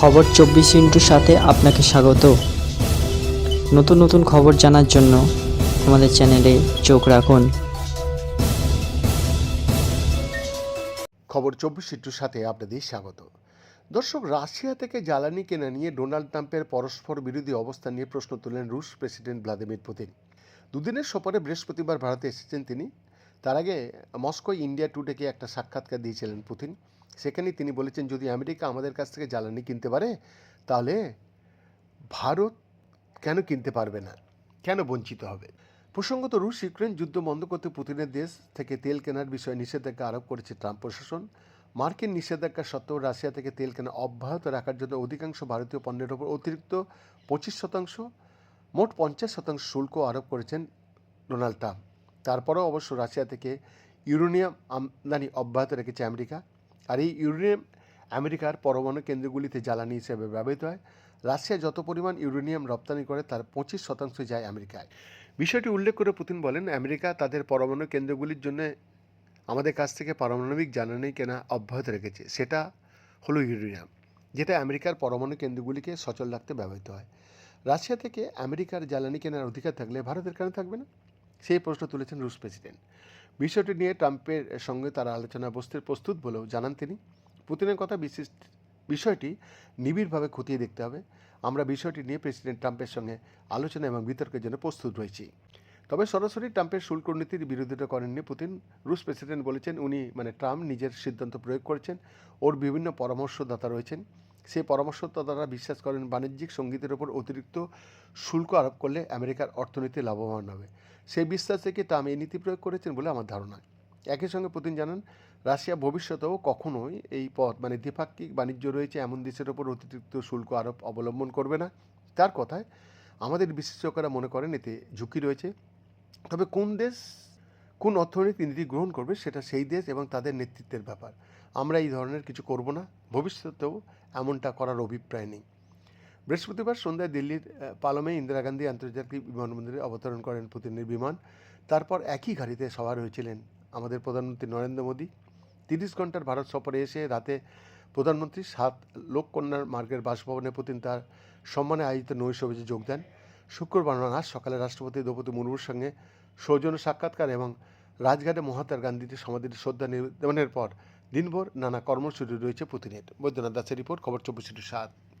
খবর চব্বিশ ইন্টুর সাথে আপনাকে স্বাগত। নতুন নতুন খবর জানার জন্য আমাদের চ্যানেলে চোখ রাখুন। খবর চব্বিশ ইন্টুর সাথে আপনাদের স্বাগত। দর্শক, রাশিয়া থেকে জ্বালানি কেনা নিয়ে ডোনাল্ড ট্রাম্পের পরস্পর বিরোধী অবস্থান নিয়ে প্রশ্ন তুললেন রুশ প্রেসিডেন্ট ভ্লাদিমির পুতিন। দুদিনের সফরে বৃহস্পতিবার ভারতে এসেছেন তিনি। তার আগে মস্কো ইন্ডিয়া টুডেকে একটা সাক্ষাৎকার দিয়েছিলেন পুতিন। সেখানে তিনি বলেছেন, যদি আমেরিকা আমাদের কাছ থেকে জ্বালানি কিনতে পারে, তাহলে ভারত কেন কিনতে পারবে না? কেন বঞ্চিত হবে? প্রসঙ্গত রুশ ইউক্রেন যুদ্ধ বন্ধ করতে পুতিনের দেশ থেকে তেল কেনার বিষয়ে নিষেধাজ্ঞা আরোপ করেছে ট্রাম্প প্রশাসন। মার্কিন নিষেধাজ্ঞা সত্ত্বেও রাশিয়া থেকে তেল কেনা অব্যাহত রাখার জন্য অধিকাংশ ভারতীয় পণ্যের ওপর অতিরিক্ত পঁচিশ শতাংশ, মোট পঞ্চাশ শতাংশ শুল্ক আরোপ করেছেন ডোনাল্ড ট্রাম্প। তারপরেও অবশ্য রাশিয়া থেকে ইউরেনিয়াম আমদানি অব্যাহত রেখেছে আমেরিকা। আর এই ইউরেনিয়াম আমেরিকার পরমাণু কেন্দ্রগুলিতে জ্বালানি হিসেবে ব্যবহৃত হয়। রাশিয়া যত পরিমাণ ইউরেনিয়াম রপ্তানি করে, তার পঁচিশ শতাংশ যায় আমেরিকায়। বিষয়টি উল্লেখ করে পুতিন বলেন, আমেরিকা তাদের পরমাণু কেন্দ্রগুলির জন্য আমাদের কাছ থেকে পারমাণবিক জ্বালানি কেনা অব্যাহত রেখেছে। সেটা হলো ইউরেনিয়াম, যেটা আমেরিকার পরমাণু কেন্দ্রগুলিকে সচল রাখতে ব্যবহৃত হয়। রাশিয়া থেকে আমেরিকার জ্বালানি কেনার অধিকার থাকলে ভারতের কেন থাকবে না। সেই প্রশ্ন তুলেছেন রুশ প্রেসিডেন্ট। বিষয়টি নিয়ে ট্রাম্পের সঙ্গে তারা আলোচনা বসতে প্রস্তুত বলেও জানান তিনি। পুতিনের কথা বিশেষ বিষয়টি নিবিড়ভাবে খতিয়ে দেখতে হবে। আমরা বিষয়টি নিয়ে প্রেসিডেন্ট ট্রাম্পের সঙ্গে আলোচনা এবং বিতর্কের জন্য প্রস্তুত রয়েছি। তবে সরাসরি ট্রাম্পের শুল্ক নীতির বিরোধিতা করেননি পুতিন। রুশ প্রেসিডেন্ট বলেছেন, উনি মানে ট্রাম্প নিজের সিদ্ধান্ত প্রয়োগ করেছেন। ওর বিভিন্ন পরামর্শদাতা রয়েছেন। সেই পরামর্শদাতারা বিশ্বাস করেন বাণিজ্যিক সঙ্গীতের ওপর অতিরিক্ত শুল্ক আরোপ করলে আমেরিকার অর্থনীতি লাভবান হবে। সেই বিশ্বাস থেকে ট্রাম্প এই নীতি প্রয়োগ করেছেন বলে আমার ধারণা। একই সঙ্গে পুতিন জানান, রাশিয়া ভবিষ্যতেও কখনোই এই পথ মানে দ্বিপাক্ষিক বাণিজ্য রয়েছে এমন দেশের ওপর অতিরিক্ত শুল্ক আরোপ অবলম্বন করবে না। তার কথায় আমাদের বিশেষজ্ঞরা মনে করেন এতে ঝুঁকি রয়েছে। তবে কোন দেশ, কোন অর্থনৈতিক নীতি গ্রহণ করবে সেটা সেই দেশ এবং তাদের নেতৃত্বের ব্যাপার। আমরা এই ধরনের কিছু করব না। ভবিষ্যতেও এমনটা করার অভিপ্রায় নেই। বৃহস্পতিবার সন্ধ্যায় দিল্লির পালমে ইন্দিরা গান্ধী আন্তর্জাতিক বিমানবন্দরে অবতরণ করেন পুতিনের বিমান। তারপর একই গাড়িতে সবার হয়েছিলেন আমাদের প্রধানমন্ত্রী নরেন্দ্র মোদী। তিরিশ ঘণ্টার ভারত সফরে এসে রাতে প্রধানমন্ত্রী সাত লোককন্যার মার্গের বাসভবনে পুতিন তার সম্মানে আয়োজিত নৈশভোজে যোগ দেন। শুক্রবার আজ সকালে রাষ্ট্রপতি দ্রৌপদী মুর্মুর সঙ্গে সৌজন্য সাক্ষাৎকার এবং রাজঘাটে মহাত্মা গান্ধীজির সমাধিতে শ্রদ্ধা নিবেদনের পর দিনভর নানা কর্মসূচি রয়েছে পুতিনের বৈদ্যনাথ দাসের রিপোর্ট খবর চব্বিশ সাত।